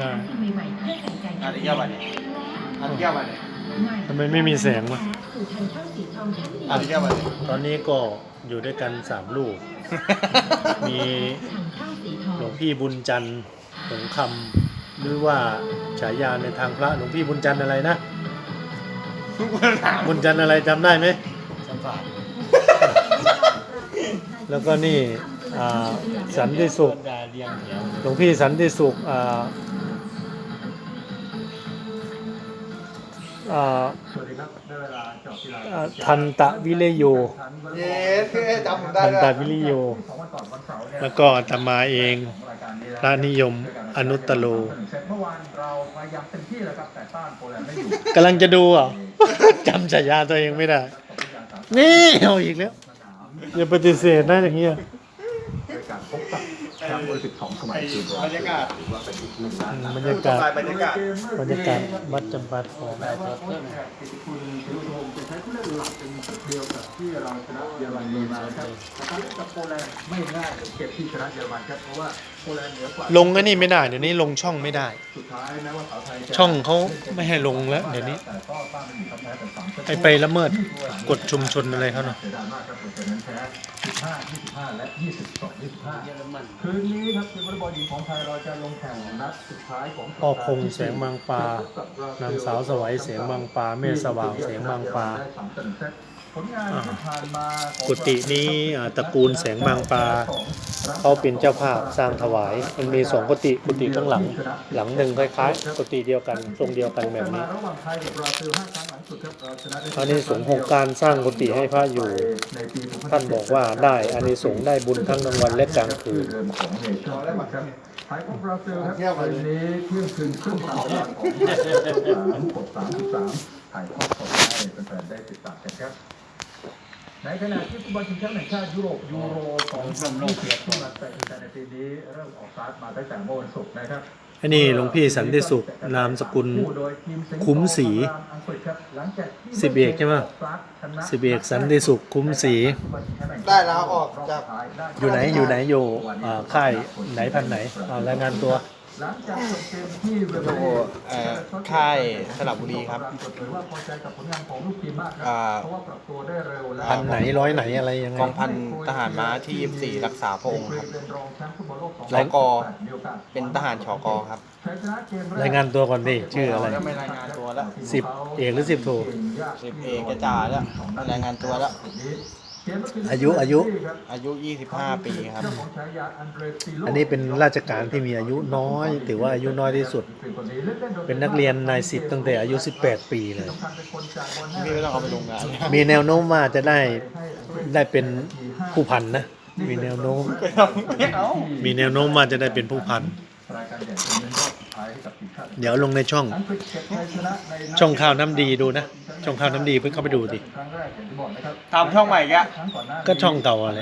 ได้สิ่งใหม่ๆเพื่อใส่ใจอันนี้เกี่ยวอะไรเนี่ยอันนี้เกี่ยวอะไรเนี่ยทำไมไม่มีแสงวะสู่ทางช่องสีทองชั้นดีอันนี้เกี่ยวอะไรเนี่ยตอนนี้ก็อยู่ด้วยกันสามลูก มีทางช่องสีทองหลวงพี่บุญจันทร์หงคำหรือว่าฉายาในทางพระหลวงพี่บุญจันทร์อะไรนะ บุญจันทร์อะไรจำได้ไหมสัมผัสแล้วก็นี่อ่า สันติสุขหลวงพี่สันติสุขทันตะวิเลโยทันตะวิเลโย แล้วก็ตมาเองพระนิยมอนุตโลกำลังจะดูอะจำฉายาตัวเองไม่ได้ นี่เอาอีกแล้วอย่าปฏิเสธนะอย่างเงี้ย กับแชมป์โอลิมปิกสองสมัยคือบรรยากาศว่าเป็นอีกหนึ่งนัดบรรยากาศบรรยากาศบรรยากาศวัดจำปาทองแม้ว่าโค้ชแขกกิติคุณศิรุพงศ์จะใช้ผู้เล่นหลักเป็นชุดเดียวกับ ที่เราชนะเยอรมนีมาครับแต่การเล่นกับโปแลนด์ไม่ง่ายเก็บที่ชนะเยอรมันครับเพราะว่าโปแลนด์เหนือกว่าลงอันนี้ไม่ได้เดี๋ยวนี้ลงช่องไม่ได้ สุดท้ายแม้ว่าสาวไทยจะช่องเขาไม่ให้ลงแล้ว เดี๋ยวนี้แต่ก็ต้านไม่มีครับแพ้แต่สามเซตไอไปละเมิดกฎชุมชนอะไรเขาเนาะเสียดายมากครับผลจากนั้นแพ้15 25 และ 22 25เยอรมันคืนนี้ครับทีมวอลเลย์บอลหญิงของไทยเราจะลงแข่งนัดสุดท้ายของพ่อคงแสงบางปลานางสาวสวัยแสงบางปลาแม่สว่างแสงบางปลา ผลงานที่ผ่านมาของกุฏินี้อ่าตระกูลแสงบางปลาเขาเป็นเจ้าภาพสร้างถวาย มันมีสองกุฏิกุฏิข้างหลัง หลังหนึ่งคล้ายๆกุฏิเดียวกันทรงเดียวกันแบบนี้ระหว่างไทยกับบราซิลห้าครั้งหลังสุดครับเราชนะได้อานิสงส์ของการสร้างกุฏิให้พระอยู่ในปี2017ท่านบอกว่าได้อานิสงส์ได้บุญทั้งกลางวันและกลางคืนเรือนของเนชั่นครับไทยของบราซิลครับวันนี้เที่ยงคืนครึ่งตามเวลาของสามกดสามสิบสามถ่ายทอดสดให้แฟนๆได้ติดตามกันครับ ในขณะที่ฟุตบอลชิงแชมป์แห่งชาติยุโรปยูโร2020ที่มาเตะกันในปีนี้เริ่มออกสตาร์ทมาตั้งแต่เมื่อวันศุกร์นะครับอันนี้หลวงพี่สันติสุข นามสกุล คุ้มศรีสิบเอกใช่ไหมสิบเอกสันติสุข คุ้มศรีได้แล้วออกจากอยู่ไหนอยู่ไหนอยู่อ่าค่ายไหนพันไหนอ่ารายงานตัว หลังจากจบเกมที่เวอยู่เอ่อค่ายสระบุรีครับ เปิดเผยว่าพอใจกับผลงานของลูกทีมมากครัอ่า เพราะว่าปรับตัวได้เร็วและพันไหนร้อยไหนอะไรยังไง กองพันทหารม้าที่ 24 รักษาพระองค์ครับ เป็นรองแชมป์ฟุตบอลโลกรายกอ2018มีโอกาสเป็นทหารชกครับชัยชนะเกมแกรายงานตัวก่อนดิชื่ออะไรก็ไม่รายงานตัวแล้วสิบเอกหรือสิบโท สิบเอกกระจาแล้วรายงานตัวแล้ว อายุอายุ อายุ 25 ปีครับ อันนี้เป็นราชการที่มีอายุน้อย ถือว่าอายุน้อยที่สุด เป็นนักเรียนนายสิบตั้งแต่อายุ 18 ปีเลยพี่ไม่ต้องเอาไปลงงานมีแนวโน้มว่าจะได้ได้เป็นผู้พันนะ มีแนวโน้มไม่เอามีแนวโน้มว่าจะได้เป็นผู้พัน เดี๋ยวลงในช่อง ช่องข้าวน้ำดีดูนะ ช่องข้าวน้ำดีเพิ่งเข้าไปดูดิทำช่องใหม่แกก็ช่องเก่าอะไร